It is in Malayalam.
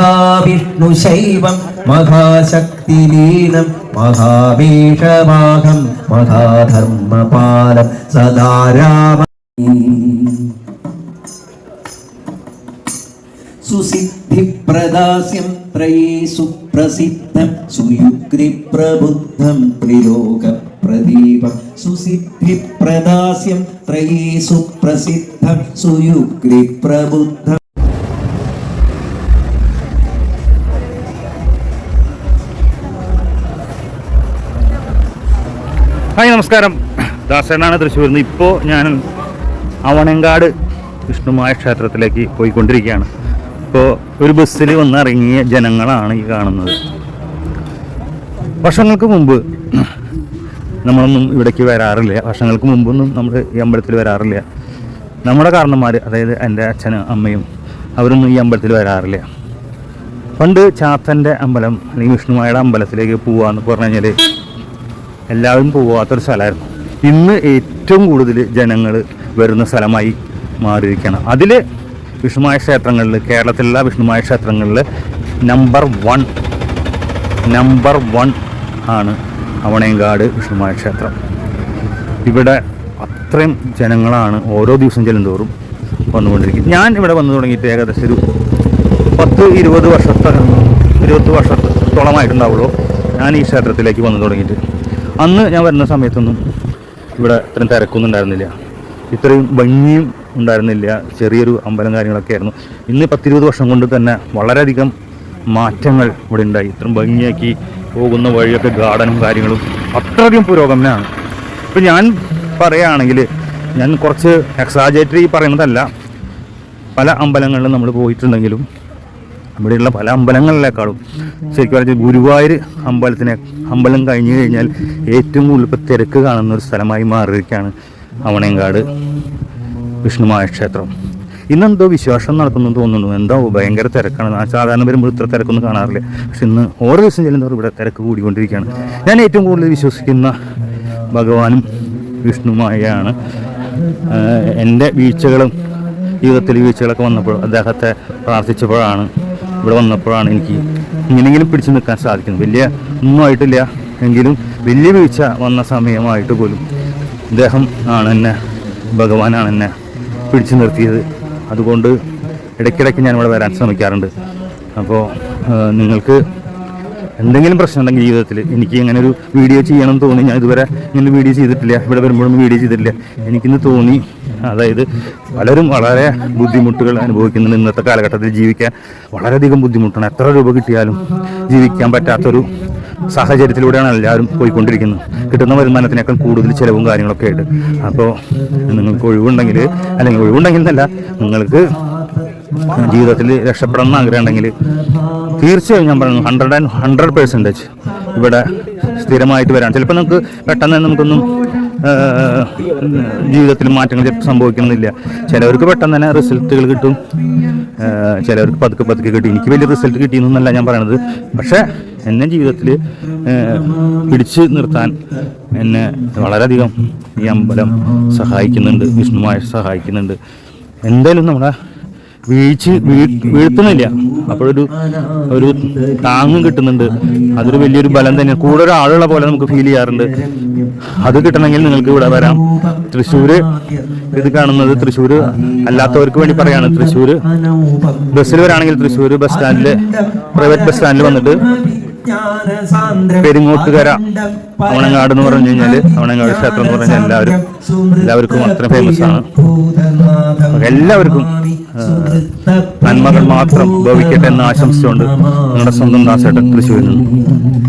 മഹാവിഷ്ണുശൈവം മഹാശക്തിലീനം മഹാവേഷവാഹം മഹാധർമ്മപാലം സദാ രാമ സുസിദ്ധിപ്രദാസ്യം ത്രയീ സുപ്രസിദ്ധം സുയുക്തിപ്രബുദ്ധം ത്രിലോക പ്രദീപം സുസിദ്ധിപ്രദാസ്യം ത്രയീ സുപ്രസിദ്ധം സുയുഗ്രിപ്രബുദ്ധം ഹായ് നമസ്കാരം. ദാസേനാണ് തൃശ്ശൂരിൽ നിന്ന്. ഇപ്പോൾ ഞാൻ അവണങ്കാട് വിഷ്ണുമായ ക്ഷേത്രത്തിലേക്ക് പോയിക്കൊണ്ടിരിക്കുകയാണ്. ഇപ്പോൾ ഒരു ബസ്സിൽ വന്നിറങ്ങിയ ജനങ്ങളാണ് ഈ കാണുന്നത്. വർഷങ്ങൾക്ക് മുമ്പ് നമ്മളൊന്നും ഇവിടേക്ക് വരാറില്ല. വർഷങ്ങൾക്ക് മുമ്പൊന്നും നമ്മൾ ഈ അമ്പലത്തിൽ വരാറില്ല. നമ്മുടെ കാരണന്മാർ അതായത് എന്റെ അച്ഛനും അമ്മയും അവരൊന്നും ഈ അമ്പലത്തിൽ വരാറില്ല. പണ്ട് ചാത്തന്റെ അമ്പലം അല്ലെങ്കിൽ വിഷ്ണുമായുടെ അമ്പലത്തിലേക്ക് പോവാന്ന് പറഞ്ഞു കഴിഞ്ഞാൽ എല്ലാവരും പോവാത്തൊരു സ്ഥലമായിരുന്നു. ഇന്ന് ഏറ്റവും കൂടുതൽ ജനങ്ങൾ വരുന്ന സ്ഥലമായി മാറിയിരിക്കുകയാണ്. അതിൽ വിഷ്ണുമായ ക്ഷേത്രങ്ങളിൽ കേരളത്തിലുള്ള വിഷ്ണുമായ ക്ഷേത്രങ്ങളിൽ നമ്പർ വൺ നമ്പർ വൺ ആണ് അവണയങ്കാട് വിഷ്ണുമായ ക്ഷേത്രം. ഇവിടെ അത്രയും ജനങ്ങളാണ് ഓരോ ദിവസം ചെല്ലുന്തോറും വന്നുകൊണ്ടിരിക്കുന്നത്. ഞാൻ ഇവിടെ വന്നു തുടങ്ങിയിട്ട് ഏകദേശം ഒരു പത്ത് ഇരുപത് വർഷത്തെ ഇരുപത് വർഷത്തോളമായിട്ടുണ്ടാവുള്ളൂ ഞാൻ ഈ ക്ഷേത്രത്തിലേക്ക് വന്നു തുടങ്ങിയിട്ട്. അന്ന് ഞാൻ വരുന്ന സമയത്തൊന്നും ഇവിടെ ഇത്രയും തിരക്കൊന്നും ഉണ്ടായിരുന്നില്ല. ഇത്രയും ഭംഗിയും ഉണ്ടായിരുന്നില്ല. ചെറിയൊരു അമ്പലം കാര്യങ്ങളൊക്കെ ആയിരുന്നു. ഇന്ന് പത്തിരുപത് വർഷം കൊണ്ട് തന്നെ വളരെയധികം മാറ്റങ്ങൾ ഇവിടെ ഉണ്ടായി. ഇത്രയും ഭംഗിയാക്കി പോകുന്ന വഴിയൊക്കെ ഗാർഡനും കാര്യങ്ങളും അത്രയധികം പുരോഗമനമാണ്. ഇപ്പം ഞാൻ പറയുകയാണെങ്കിൽ ഞാൻ കുറച്ച് എക്സാജേറ്ററി പറയുന്നതല്ല. പല അമ്പലങ്ങളിലും നമ്മൾ പോയിട്ടുണ്ടെങ്കിലും ഇവിടെയുള്ള പല അമ്പലങ്ങളിലേക്കാളും. ശരിക്കും പറഞ്ഞാൽ ഗുരുവായൂർ അമ്പലത്തിനെ അമ്പലം കഴിഞ്ഞു കഴിഞ്ഞാൽ ഏറ്റവും കൂടുതൽ തിരക്ക് കാണുന്ന ഒരു സ്ഥലമായി മാറിയിരിക്കുകയാണ് അവണയങ്കാട് വിഷ്ണുമായ ക്ഷേത്രം. ഇന്നെന്തോ വിശ്വാസം നടക്കുന്നു തോന്നുന്നു. എന്തോ ഭയങ്കര തിരക്കാണ്. സാധാരണ വരുമ്പോൾ ഇത്ര തിരക്കൊന്നും കാണാറില്ല. പക്ഷെ ഇന്ന് ഓരോ ദിവസം ചെല്ലുന്നവർ ഇവിടെ തിരക്ക് കൂടിക്കൊണ്ടിരിക്കുകയാണ്. ഞാൻ ഏറ്റവും കൂടുതൽ വിശ്വസിക്കുന്ന ഭഗവാനും വിഷ്ണുമായാണ്. എന്റെ വീഴ്ചകളും ജീവിതത്തിൽ വീഴ്ചകളൊക്കെ വന്നപ്പോൾ അദ്ദേഹത്തെ പ്രാർത്ഥിച്ചപ്പോഴാണ് ഇവിടെ വന്നപ്പോഴാണ് എനിക്ക് ഇങ്ങനെങ്കിലും പിടിച്ചു നിൽക്കാൻ സാധിക്കുന്നത്. വലിയ ഒന്നും ആയിട്ടില്ല. എങ്കിലും വലിയ വീഴ്ച വന്ന സമയമായിട്ട് പോലും അദ്ദേഹം ആണ് എന്നെ ഭഗവാനാണ് എന്നെ പിടിച്ചു നിർത്തിയത്. അതുകൊണ്ട് ഇടയ്ക്കിടയ്ക്ക് ഞാൻ ഇവിടെ വരാൻ ശ്രമിക്കാറുണ്ട്. അപ്പോൾ നിങ്ങൾക്ക് എന്തെങ്കിലും പ്രശ്നം ഉണ്ടെങ്കിൽ ജീവിതത്തിൽ എനിക്ക് ഇങ്ങനെ ഒരു വീഡിയോ ചെയ്യണം എന്ന് തോന്നി. ഞാൻ ഇതുവരെ ഇങ്ങനെ വീഡിയോ ചെയ്തിട്ടില്ല. ഇവിടെ വരുമ്പോഴൊന്നും വീഡിയോ ചെയ്തിട്ടില്ല. എനിക്കിന്ന് തോന്നി. അതായത് പലരും വളരെ ബുദ്ധിമുട്ടുകൾ അനുഭവിക്കുന്നുണ്ട് ഇന്നത്തെ കാലഘട്ടത്തിൽ ജീവിക്കാൻ. വളരെയധികം ബുദ്ധിമുട്ടാണ്. എത്ര രൂപ കിട്ടിയാലും ജീവിക്കാൻ പറ്റാത്തൊരു സാഹചര്യത്തിലൂടെയാണ് എല്ലാവരും പോയിക്കൊണ്ടിരിക്കുന്നത്. കിട്ടുന്ന വരുമാനത്തിനേക്കാൾ കൂടുതൽ ചിലവും കാര്യങ്ങളൊക്കെ ആയിട്ട്. അപ്പോൾ നിങ്ങൾക്ക് ഒഴിവുണ്ടെങ്കിൽ അല്ലെങ്കിൽ ഒഴിവുണ്ടെങ്കിൽ എന്നല്ല നിങ്ങൾക്ക് ജീവിതത്തിൽ രക്ഷപ്പെടണം എന്ന് ആഗ്രഹമുണ്ടെങ്കിൽ തീർച്ചയായും ഞാൻ പറയുന്നു ഹൺഡ്രഡ് ആൻഡ് ഹൺഡ്രഡ് പെർസെന്റേജ് ഇവിടെ സ്ഥിരമായിട്ട് വരാൻ ചിലപ്പോൾ നമുക്ക് പെട്ടെന്ന് നമുക്കൊന്നും ജീവിതത്തിൽ മാറ്റങ്ങൾ സംഭവിക്കണമെന്നില്ല. ചിലവർക്ക് പെട്ടെന്ന് തന്നെ റിസൾട്ടുകൾ കിട്ടും. ചിലവർക്ക് പതുക്കെ പതുക്കെ കിട്ടും. എനിക്ക് വലിയ റിസൾട്ട് കിട്ടിയെന്നല്ല ഞാൻ പറയണത്. പക്ഷേ എന്നെ ജീവിതത്തിൽ പിടിച്ച് നിർത്താൻ എന്നെ വളരെയധികം ഈ അമ്പലം സഹായിക്കുന്നുണ്ട് വിഷ്ണുമായ സഹായിക്കുന്നുണ്ട്. എന്തായാലും നമ്മുടെ വീഴ്ച വീഴ്ത്തുന്നില്ല. അപ്പോഴൊരു ഒരു താങ്ങും കിട്ടുന്നുണ്ട്. അതൊരു വലിയൊരു ബലം തന്നെ. കൂടെ ഒരാളുള്ള പോലെ നമുക്ക് ഫീൽ ചെയ്യാറുണ്ട്. അത് കിട്ടണമെങ്കിൽ നിങ്ങൾക്ക് ഇവിടെ വരാം. തൃശ്ശൂർ ഇത് കാണുന്നത് തൃശ്ശൂർ അല്ലാത്തവർക്ക് വേണ്ടി പറയാണ്. തൃശ്ശൂർ ബസ്സിൽ വരാണെങ്കിൽ തൃശ്ശൂർ ബസ് സ്റ്റാൻഡിൽ പ്രൈവറ്റ് ബസ് സ്റ്റാൻഡിൽ വന്നിട്ട് പെരിങ്ങോട്ടുകര അവണങ്ങാട് എന്ന് പറഞ്ഞു കഴിഞ്ഞാൽ അവണങ്ങാട് ക്ഷേത്രം എന്ന് പറഞ്ഞാൽ എല്ലാവരും എല്ലാവർക്കും അത്ര ഫേമസ് ആണ്. എല്ലാവർക്കും നന്മകൾ മാത്രം ഭവിക്കട്ടെ എന്ന് ആശംസിച്ചുകൊണ്ട് നിങ്ങളുടെ സ്വന്തം ദാസേട്ടൻ തൃശ്ശൂരിൽ നിന്ന്